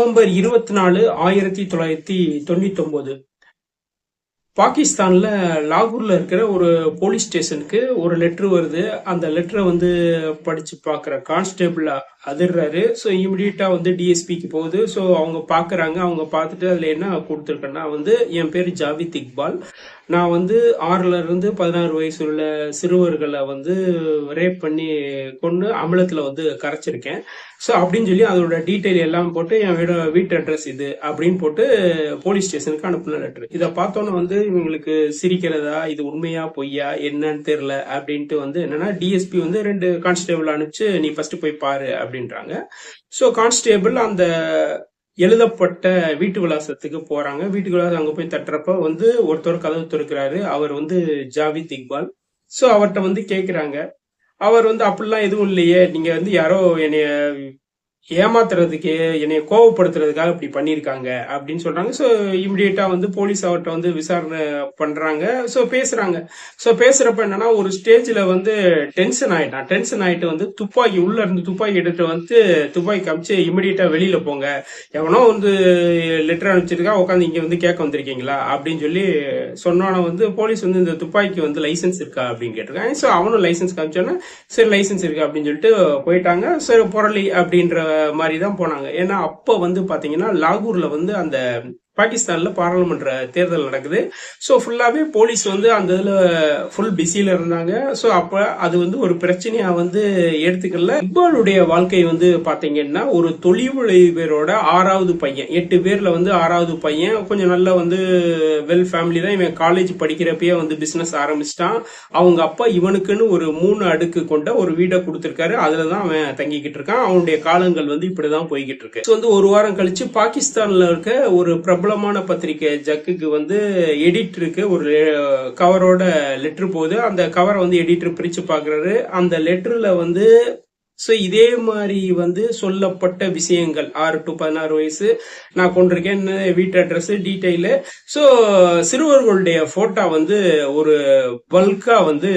November இருபத்தி நாலு ஆயிரத்தி தொள்ளாயிரத்தி தொண்ணூத்தி ஒன்பது பாகிஸ்தானில் லாகூரில் இருக்கிற ஒரு போலீஸ் ஸ்டேஷனுக்கு ஒரு லெட்ரு வருது. அந்த லெட்டரை வந்து படித்து பார்க்குற கான்ஸ்டேபிள் அதிர்றாரு. ஸோ இமிடியட்டாக வந்து டிஎஸ்பிக்கு போகுது. ஸோ அவங்க பார்க்குறாங்க அவங்க பார்த்துட்டு அதில் என்ன கொடுத்துருக்கேன்னா வந்து என் பேர் ஜாவித் இக்பால். நான் வந்து ஆறுலேருந்து பதினாறு வயசு உள்ள சிறுவர்களை வந்து ரேப் பண்ணி கொண்டு அமிலத்தில் வந்து கரைச்சிருக்கேன். ஸோ அப்படின்னு சொல்லி அதோட டீட்டெயில் எல்லாம் போட்டு என் வீடு வீட்டு அட்ரஸ் இது அப்படின்னு போட்டு போலீஸ் ஸ்டேஷனுக்கு அனுப்பின லெட்ரு இதை பார்த்தோன்னே வந்து இவங்களுக்கு சிரிக்கிறதா இது உண்மையா பொய்யா என்னன்னு தெரியல அப்படின்ட்டு வந்து என்னன்னா டிஎஸ்பி வந்து ரெண்டு கான்ஸ்டேபிள் அனுப்பிச்சு நீ ஃபர்ஸ்ட் போய் பாரு அப்படின்றாங்க. ஸோ கான்ஸ்டேபிள் அந்த எழுதப்பட்ட வீட்டு விலாசத்துக்கு போறாங்க. வீட்டு விலாசம் அங்க போய் தட்டுறப்ப வந்து ஒருத்தர் கதவு திறக்கிறாரு. அவர் வந்து ஜாவித் இக்பால் ஸோ அவர்கிட்ட வந்து கேட்குறாங்க அவர் வந்து அப்படிலாம் எதுவும் இல்லையே. நீங்க வந்து யாரோ என்னைய ஏமாத்துறதுக்கு என்னை கோவப்படுத்துறதுக்காக இப்படி பண்ணியிருக்காங்க அப்படின்னு சொல்றாங்க. ஸோ இமிடியேட்டா வந்து போலீஸ் அவர்கிட்ட வந்து விசாரணை பண்றாங்க. ஸோ பேசுறாங்க. ஸோ பேசுறப்ப என்னன்னா ஒரு ஸ்டேஜ்ல வந்து டென்ஷன் ஆயிட்டான். டென்ஷன் ஆயிட்டு வந்து துப்பாக்கி உள்ள இருந்து துப்பாக்கி எடுத்துட்டு வந்து துப்பாக்கி காமிச்சு இமிடியேட்டா வெளியில போங்க. எவனோ வந்து லெட்டர் அனுப்பிச்சிருக்கா உட்காந்து இங்க வந்து கேட்க வந்திருக்கீங்களா அப்படின்னு சொல்லி சொன்னோன்னா வந்து போலீஸ் வந்து இந்த துப்பாக்கி வந்து லைசன்ஸ் இருக்கா அப்படின்னு கேட்டிருக்காங்க. ஸோ அவனும் லைசன்ஸ் காமிச்சோன்னா சரி லைசன்ஸ் இருக்கு அப்படின்னு சொல்லிட்டு போயிட்டாங்க. சரி புரளி அப்படின்ற மாதிரி தான் போனாங்க. ஏன்னா அப்போ வந்து பார்த்தீங்கன்னா லாகூரில் வந்து அந்த பாகிஸ்தானில் பாராளுமன்ற தேர்தல் நடக்குது. ஸோ ஃபுல்லாவே போலீஸ் வந்து அந்த இதில் ஃபுல் பிஸியில் இருந்தாங்க. ஸோ அப்போ அது வந்து ஒரு பிரச்சனையாக வந்து எடுத்துக்கல. இக்பாலுடைய வாழ்க்கை வந்து பார்த்தீங்கன்னா ஒரு தொழிலதிபரோட ஆறாவது பையன். எட்டு பேரில் வந்து ஆறாவது பையன். கொஞ்சம் நல்ல வந்து வெல் ஃபேமிலி தான். இவன் காலேஜ் படிக்கிறப்பயே வந்து பிஸ்னஸ் ஆரம்பிச்சிட்டான். அவங்க அப்பா இவனுக்குன்னு ஒரு மூணு அடுக்கு கொண்ட ஒரு வீடை கொடுத்துருக்காரு. அதில் தான் அவன் தங்கிக்கிட்டு இருக்கான். அவனுடைய காலங்கள் வந்து இப்படிதான் போய்கிட்டு இருக்கு. ஸோ வந்து ஒரு வாரம் கழிச்சு பாகிஸ்தானில் இருக்க ஒரு பிரபல பிரபலமான பத்திரிகை ஜக்குக்கு வந்து எடிட்டருக்கு ஒரு கவரோட லெட்ரு போகுது. அந்த கவரை வந்து எடிட்டர் பிரித்து பார்க்குறாரு. அந்த லெட்டரில் வந்து ஸோ இதே மாதிரி வந்து சொல்லப்பட்ட விஷயங்கள் ஆறு டு பதினாறு வயசு நான் கொண்டிருக்கேன் வீட்டு அட்ரஸ் டீட்டெயிலு ஸோ சிறுவர்களுடைய ஃபோட்டோ வந்து ஒரு பல்காக வந்து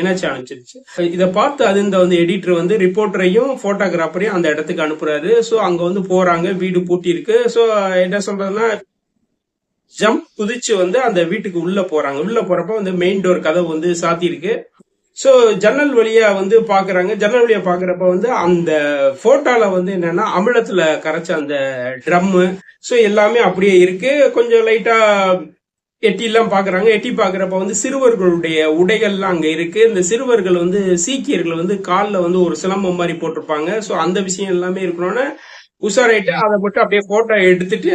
இணைச்சு அனுப்பிச்சிருச்சு. இதை பார்த்து அது இந்த வந்து எடிட்டர் வந்து ரிப்போர்ட்டரையும் ஃபோட்டோகிராஃபரையும் அந்த இடத்துக்கு அனுப்புறாரு. ஸோ அங்கே வந்து போகிறாங்க வீடு பூட்டி இருக்கு ஸோ என்ன சொல்றதுன்னா ஜம்ப் குதிச்சு வந்து அந்த வீட்டுக்கு உள்ள போறாங்க. உள்ள போறப்ப வந்து மெயின் டோர் கதவு வந்து சாத்தி இருக்கு ஸோ ஜன்னல் வழியாக வந்து பார்க்குறாங்க ஜன்னல் வழியாக பார்க்குறப்ப வந்து அந்த ஃபோட்டோவில் வந்து என்னென்னா அமிலத்தில் கரைச்ச அந்த ட்ரம்மு ஸோ எல்லாமே அப்படியே இருக்குது கொஞ்சம் லைட்டாக எட்டிலாம் பார்க்குறாங்க எட்டி பார்க்குறப்ப வந்து சிறுவர்களுடைய உடைகள்லாம் அங்கே இருக்குது இந்த சிறுவர்கள் வந்து சீக்கியர்கள் வந்து காலில் வந்து ஒரு சிலம்பம் மாதிரி போட்டிருப்பாங்க. ஸோ அந்த விஷயம் எல்லாமே இருக்கணும்னா உஷாராயிட்டு அதை மட்டும் அப்படியே போட்டோ எடுத்துட்டு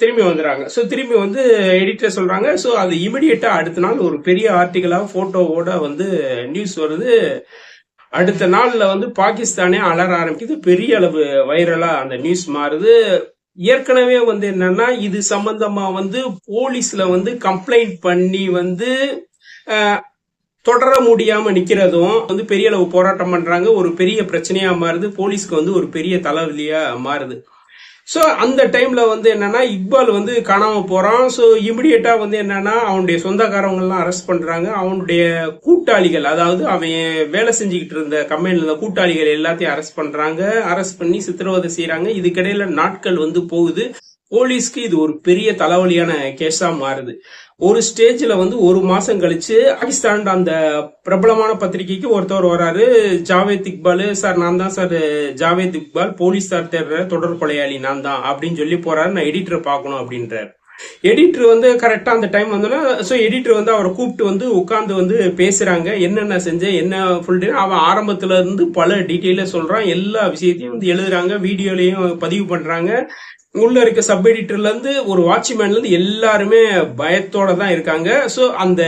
திரும்பி வந்துடுறாங்க. ஸோ திரும்பி வந்து எடிட்டர் சொல்றாங்க. ஸோ அது இமிடியட்டா அடுத்த நாள் ஒரு பெரிய ஆர்டிகலா போட்டோவோட வந்து நியூஸ் வருது. அடுத்த நாள்ல வந்து பாகிஸ்தானே அலற ஆரம்பிக்குது. பெரிய அளவு வைரலா அந்த நியூஸ் மாறுது. ஏற்கனவே வந்து என்னன்னா இது சம்பந்தமா வந்து போலீஸ்ல வந்து கம்ப்ளைண்ட் பண்ணி வந்து தொடர முடியாம நிக்கிறதும் வந்து பெரிய அளவு போராட்டம் பண்றாங்க. ஒரு பெரிய பிரச்சனையா மாறுது. போலீஸ்க்கு வந்து ஒரு பெரிய தலைவலியா மாறுது. ஸோ அந்த டைம்ல வந்து என்னன்னா இக்பால் வந்து காணாம போறான். ஸோ இமிடியட்டா வந்து என்னன்னா அவனுடைய சொந்தக்காரவங்க எல்லாம் அரெஸ்ட் பண்றாங்க. அவனுடைய கூட்டாளிகள் அதாவது அவன் வேலை செஞ்சுக்கிட்டு இருந்த கம்பெனில இருந்த கூட்டாளிகள் எல்லாத்தையும் அரெஸ்ட் பண்றாங்க. அரெஸ்ட் பண்ணி சித்திரவதை செய்யறாங்க இதுக்கிடையில நாட்கள் வந்து போகுது. போலீஸ்க்கு இது ஒரு பெரிய தலைவலியான கேஸா மாறுது. ஒரு ஸ்டேஜ்ல வந்து ஒரு மாசம் கழிச்சு பாகிஸ்தான் அந்த பிரபலமான பத்திரிகைக்கு ஒருத்தவர் வராரு ஜாவேத் இக்பால். சார் நான் தான் sir Javed Iqbal. Police sir தேடுற தொடர் கொலையாளி நான் தான் அப்படின்னு சொல்லி போறாரு. நான் எடிட்டரை பார்க்கணும் அப்படின்றாரு. எடிட்டர் வந்து கரெக்டா அந்த டைம் வந்தோன்னா ஸோ எடிட்டர் வந்து அவரை கூப்பிட்டு வந்து உட்காந்து வந்து பேசுறாங்க. என்னென்ன செஞ்சேன் என்ன ஃபுல் டே அவன் ஆரம்பத்துல இருந்து பல டீட்டெயில சொல்றான். எல்லா விஷயத்தையும் வந்து எழுதுறாங்க. வீடியோலையும் பதிவு பண்றாங்க. உள்ள இருக்க சப் எடிட்டர்லேருந்து ஒரு வாட்ச்மேன்லேருந்து எல்லாருமே பயத்தோட தான் இருக்காங்க. ஸோ அந்த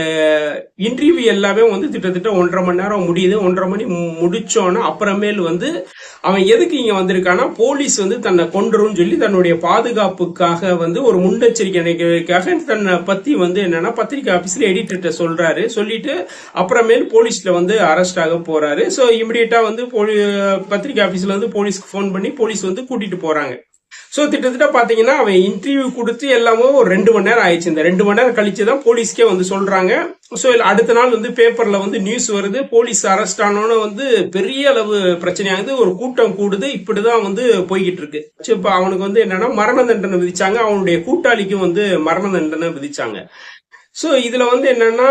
இன்டர்வியூ எல்லாமே வந்து திட்டத்தட்ட ஒன்றரை மணி நேரம் முடியுது. ஒன்றரை மணி மு- முடிச்சோன்னா அப்புறமேல் வந்து அவன் எதுக்கு இங்கே வந்திருக்கானா போலீஸ் வந்து தன்னை கொண்டுரும்னு சொல்லி தன்னுடைய பாதுகாப்புக்காக வந்து ஒரு முன்னெச்சரிக்கை நினைக்கிறதுக்காக தன்னை பற்றி வந்து என்னென்னா பத்திரிக்கை ஆஃபீஸில் எடிட்டர்கிட்ட சொல்கிறாரு சொல்லிட்டு அப்புறமேல் போலீஸில் வந்து அரெஸ்ட் ஆக போகிறாரு ஸோ இமிடியேட்டாக வந்து போலி பத்திரிக்கை ஆஃபீஸில் வந்து போலீஸ்க்கு ஃபோன் பண்ணி போலீஸ் வந்து கூட்டிகிட்டு போகிறாங்க ஸோ திட்டத்தட்ட பார்த்தீங்கன்னா அவன் இன்டர்வியூ கொடுத்து எல்லாமே ஒரு ரெண்டு மணி நேரம் ஆயிடுச்சு. இந்த ரெண்டு மணி நேரம் கழிச்சு தான் போலீஸ்க்கே வந்து சொல்கிறாங்க ஸோ அடுத்த நாள் வந்து பேப்பரில் வந்து நியூஸ் வருது. போலீஸ் அரெஸ்ட் ஆனோன்னு வந்து பெரிய அளவு பிரச்சனையாகுது ஒரு கூட்டம் கூடுது. இப்படி தான் வந்து போய்கிட்டு இருக்கு. இப்போ அவனுக்கு வந்து என்னன்னா மரண தண்டனை விதிச்சாங்க. அவனுடைய கூட்டாளிக்கும் வந்து மரண தண்டனை விதிச்சாங்க. ஸோ இதில் வந்து என்னன்னா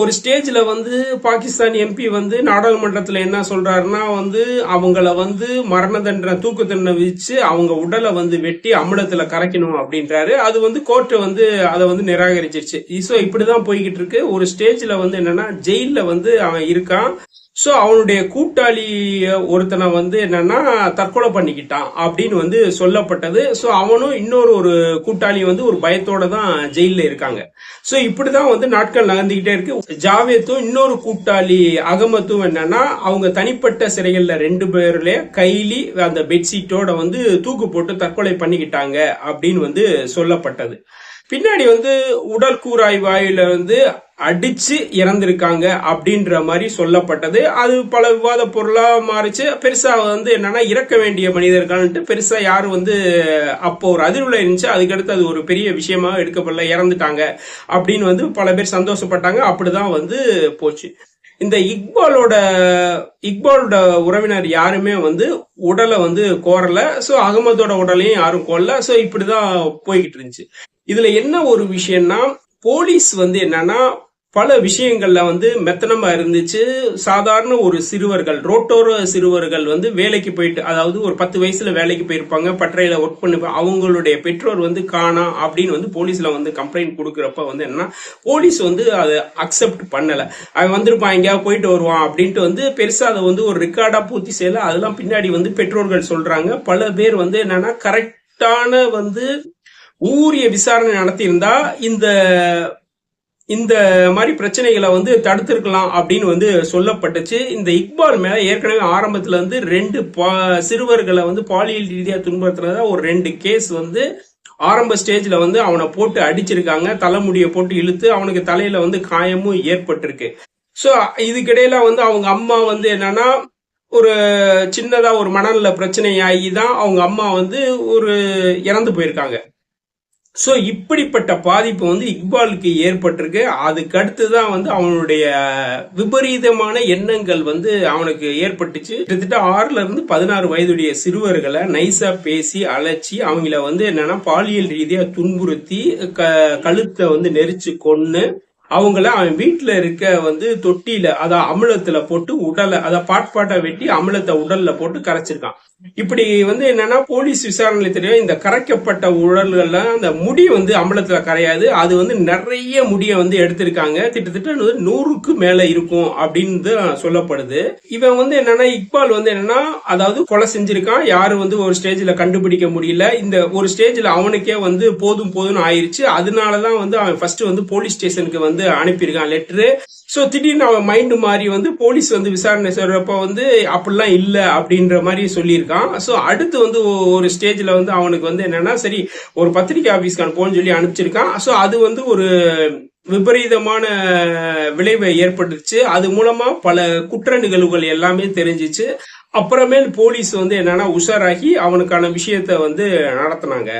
ஒரு ஸ்டேஜில் வந்து பாகிஸ்தான் எம்பி வந்து நாடாளுமன்றத்தில் என்ன சொல்கிறாருன்னா வந்து அவங்கள வந்து மரண தண்டனை தூக்கு தண்டனை விதித்து அவங்க உடலை வந்து வெட்டி அமிலத்தில் கரைக்கணும் அப்படின்றாரு. அது வந்து கோர்ட்டை வந்து அதை வந்து நிராகரிச்சிருச்சு. ஈஸோ இப்படி தான் போய்கிட்டு இருக்கு. ஒரு ஸ்டேஜில் வந்து என்னென்னா ஜெயிலில் வந்து அவன் இருக்கான். ஸோ அவனுடைய கூட்டாளி ஒருத்தனை வந்து என்னன்னா தற்கொலை பண்ணிக்கிட்டான் அப்படின்னு வந்து சொல்லப்பட்டது. ஸோ அவனும் இன்னொரு ஒரு கூட்டாளி வந்து ஒரு பயத்தோட தான் ஜெயிலில் இருக்காங்க. ஸோ இப்படி தான் வந்து நாட்கள் நகர்ந்துக்கிட்டே இருக்கு. ஜாவேத்தும் இன்னொரு கூட்டாளி அகமத்தும் என்னன்னா அவங்க தனிப்பட்ட சிறைகளில் ரெண்டு பேர்ல கைலி அந்த பெட்ஷீட்டோட வந்து தூக்கு போட்டு தற்கொலை பண்ணிக்கிட்டாங்க அப்படின்னு வந்து சொல்லப்பட்டது. பின்னாடி வந்து உடல் கூராய்வாயில வந்து அடிச்சு இறந்திருக்காங்க அப்படின்ற மாதிரி சொல்லப்பட்டது. அது பல விவாத பொருளாக மாறிச்சு. பெருசா வந்து என்னன்னா இறக்க வேண்டிய மனிதர்கள்ட்டு பெருசா யாரும் வந்து அப்போ ஒரு அதிர்வுல இருந்துச்சு. அதுக்கடுத்து அது ஒரு பெரிய விஷயமாக எடுக்கப்படல. இறந்துட்டாங்க அப்படின்னு வந்து பல பேர் சந்தோஷப்பட்டாங்க. அப்படிதான் வந்து போச்சு. இந்த இக்பாலோட இக்பாலோட உறவினர் யாருமே வந்து உடலை வந்து கோரல. சோ அகமதோட உடலையும் யாரும் கோரல. சோ இப்படிதான் போய்கிட்டு இருந்துச்சு. இதுல என்ன ஒரு விஷயம்னா போலீஸ் வந்து என்னன்னா பல விஷயங்கள்ல வந்து மெத்தனமா இருந்துச்சு. சாதாரண ஒரு சிறுவர்கள் ரோட்டோர சிறுவர்கள் வந்து வேலைக்கு போயிட்டு அதாவது ஒரு பத்து வயசுல வேலைக்கு போயிருப்பாங்க பட்டறையில ஒர்க் பண்ணி அவங்களுடைய பெற்றோர் வந்து காணா அப்படின்னு வந்து போலீஸ்ல வந்து கம்ப்ளைண்ட் கொடுக்குறப்ப வந்து என்னன்னா போலீஸ் வந்து அதை அக்செப்ட் பண்ணல. அவன் வந்திருப்பான் எங்கேயாவது போயிட்டு வருவான் அப்படின்ட்டு வந்து பெருசா அதை வந்து ஒரு ரெக்கார்டா பூர்த்தி செய்யல. அதெல்லாம் பின்னாடி வந்து பெற்றோர்கள் சொல்றாங்க. பல பேர் வந்து என்னன்னா கரெக்டான வந்து ஊரிய விசாரணை நடத்தியிருந்தா இந்த இந்த மாதிரி பிரச்சனைகளை வந்து தடுத்திருக்கலாம் அப்படின்னு வந்து சொல்லப்பட்டுச்சு. இந்த இக்பால் மேல ஏற்கனவே ஆரம்பத்துல வந்து ரெண்டு பா- சிறுவர்களை வந்து பாலியல் ரீதியா துன்புறுத்துறதா ஒரு ரெண்டு கேஸ் வந்து ஆரம்ப ஸ்டேஜ்ல வந்து அவனை போட்டு அடிச்சிருக்காங்க. தலைமுடியை போட்டு இழுத்து அவனுக்கு தலையில வந்து காயமும் ஏற்பட்டிருக்கு. ஸோ இதுக்கிடையில வந்து அவங்க அம்மா வந்து என்னன்னா ஒரு சின்னதா ஒரு மணலில் பிரச்சனை ஆகி தான் அவங்க அம்மா வந்து ஒரு இறந்து போயிருக்காங்க. ஸோ இப்படிப்பட்ட பாதிப்பு வந்து இக்பாலுக்கு ஏற்பட்டிருக்கு. அதுக்கு அடுத்து தான் வந்து அவனுடைய விபரீதமான எண்ணங்கள் வந்து அவனுக்கு ஏற்பட்டுச்சு. கிட்டத்தட்ட ஆறுல இருந்து பதினாறு வயதுடைய சிறுவர்களை நைஸா பேசி அழைச்சி அவங்கள வந்து என்னன்னா பாலியல் ரீதியா துன்புறுத்தி க- கழுத்தை வந்து நெரிச்சு கொன்னு அவங்கள அவன் வீட்டில் இருக்க வந்து தொட்டியில அதை அமிலத்துல போட்டு உடலை அதை பாட்பாட்டை வெட்டி அமிலத்தை உடல்ல போட்டு கரைச்சிருக்கான். இப்படி வந்து என்னன்னா போலீஸ் விசாரணை தெரியும். இந்த கரைக்கப்பட்ட உடல்கள்லாம் அந்த முடி வந்து அம்பலத்துல கரையாது. அது வந்து நிறைய முடியை வந்து எடுத்திருக்காங்க. கிட்டத்தட்ட நூறுக்கு மேல இருக்கும் அப்படின்னு தான் சொல்லப்படுது. இவன் வந்து என்னன்னா இக்பால் வந்து என்னன்னா அதாவது கொலை செஞ்சிருக்கான். யாரும் வந்து ஒரு ஸ்டேஜ்ல கண்டுபிடிக்க முடியல. இந்த ஒரு ஸ்டேஜ்ல அவனுக்கே வந்து போதும் போதும்னு ஆயிருச்சு. அதனாலதான் வந்து அவன் ஃபர்ஸ்ட் வந்து போலீஸ் ஸ்டேஷனுக்கு வந்து அனுப்பியிருக்கான் லெட்டரு. சோ திடீர்னு அவன் மைண்ட் மாறி வந்து போலீஸ் வந்து விசாரணை செய்யறப்ப வந்து அப்படிலாம் இல்ல அப்படின்ற மாதிரி சொல்லியிருக்கான். ஸோ அடுத்து வந்து ஒரு ஸ்டேஜில் வந்து அவனுக்கு வந்து என்னன்னா சரி ஒரு பத்திரிகை ஆஃபீஸ்க்கு அனுப்போன்னு சொல்லி அனுப்பிச்சிருக்கான். ஸோ அது வந்து ஒரு விபரீதமான விளைவை ஏற்பட்டுச்சு அது மூலமா பல குற்ற நிகழ்வுகள் எல்லாமே தெரிஞ்சிச்சு. அப்புறமேல் போலீஸ் வந்து என்னன்னா உஷாராகி அவனுக்கான விஷயத்த வந்து நடத்தினாங்க.